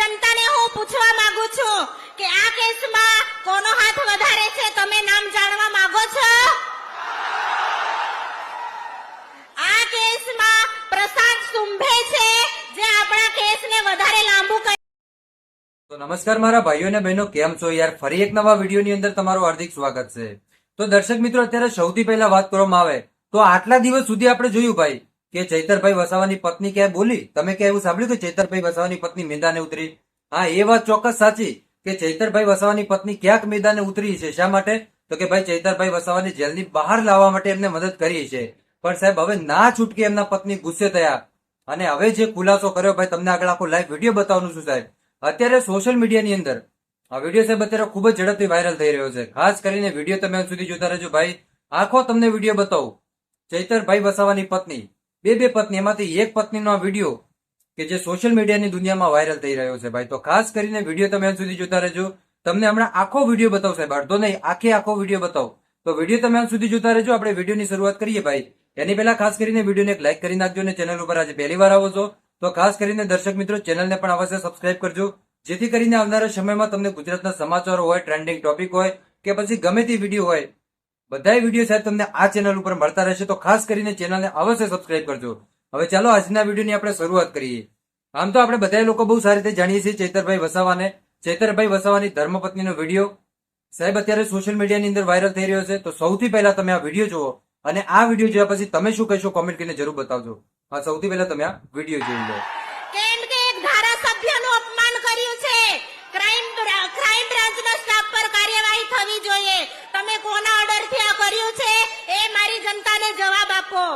જનતાને હું પૂછવા માંગુ છું કે આ કેસમાં કોનો હાથ વધારે છે તમે નામ જાણવા માંગો છો આ કેસમાં પ્રશાંત સુંભે છે જે આપણા કેસને વધારે લાંબુ કરી તો નમસ્કાર મારા ભાઈઓ અને બહેનો, કેમ છો યાર? ફરી એક નવા વિડીયોની અંદર તમારું હાર્દિક સ્વાગત છે. તો દર્શક મિત્રો, અત્યારે સૌથી પહેલા વાત કરવામાં આવે તો આટલા દિવસ સુધી આપણે જોયું ભાઈ કે ચૈતરભાઈ વસાવાની પત્ની ક્યાંય બોલી? તમે ક્યાં એવું સાંભળ્યું કે ચૈતરભાઈ વસાવાની પત્ની મેદાને ઉતરી? હા, એ વાત ચોક્કસ સાચી કે ચૈતરભાઈ વસાવાની પત્ની ક્યાંક મેદાને ઉતરી છે? શા માટે? તો કે ભાઈ, ચૈતરભાઈ વસાવાની જેલની બહાર લાવવા માટે એમને મદદ કરી છે. પણ સાહેબ, હવે ના છૂટકે એમના પત્ની ગુસ્સે થયા. અને હવે જે ખુલાસો કર્યો, ભાઈ, તમને આગળ આખો લાઈવ વીડિયો બતાવવાનું છું સાહેબ. અત્યારે સોશિયલ મીડિયાની અંદર, આ વીડિયો સાહેબ અત્યારે ખૂબ જ ઝડપથી વાયરલ થઈ રહ્યો છે. ખાસ કરીને વીડિયો તમે સુધી જોતા રહેજો. ભાઈ, આખો તમને વીડિયો બતાવું. ચૈતરભાઈ વસાવાની પત્ની બે બે પત્ની, એમાંથી એક પત્નીનો વીડિયો કે જે સોશિયલ મીડિયાની દુનિયામાં વાયરલ થઈ રહ્યો છે ભાઈ. તો ખાસ કરીને વીડિયો તમે સુધી જોતા રહેજો. તમને હમણાં આખો વીડિયો બતાવું સાહેબ અડધો નહીં, આખે આખો વીડિયો બતાવો. તો વીડિયો તમે અંત સુધી જોતા રહેજો. આપણે વિડીયોની શરૂઆત કરીએ ભાઈ. એની પહેલા ખાસ કરીને વિડીયોને એક લાઈક કરી નાખજો અને ચેનલ ઉપર આજે પહેલી વાર આવો છો. તો ખાસ કરીને દર્શક મિત્રો ચેનલને પણ અવશ્ય સબસ્ક્રાઇબ કરજો. જેથી કરીને આવનારા સમયમાં તમને ગુજરાતના સમાચારો હોય ટ્રેન્ડિંગ ટોપિક હોય, કે પછી ગમે તે વીડિયો હોય બધાય વીડિયો સાહેબ તમને આ ચેનલ ઉપર મળતા રહેશે તો ખાસ કરીને ચેનલને અવશ્ય સબસ્ક્રાઇબ કરજો. હવે ચાલો આજના વિડીયોની આપણે શરૂઆત કરીએ. આમ તો આપણે બધા લોકો બહુ સારી રીતે જાણીએ છીએ ચૈતરભાઈ વસાવાને. ચૈતરભાઈ વસાવાની ધર્મપત્નીનો વીડિયો. સાહેબ, અત્યારે સોશિયલ મીડિયાની અંદર વાયરલ થઈ રહ્યો છે, તો સૌથી પહેલા તમે આ વીડિયો જુઓ અને આ વીડિયો જોયા પછી તમે શું કહેશો કોમેન્ટ કરીને જરૂર બતાવજો. હા, સૌથી પહેલા તમે આ વીડિયો જોઈ લો. કેમ કે એક ધારાસભ્યનું અપમાન કર્યું છે. જવાબ આપો.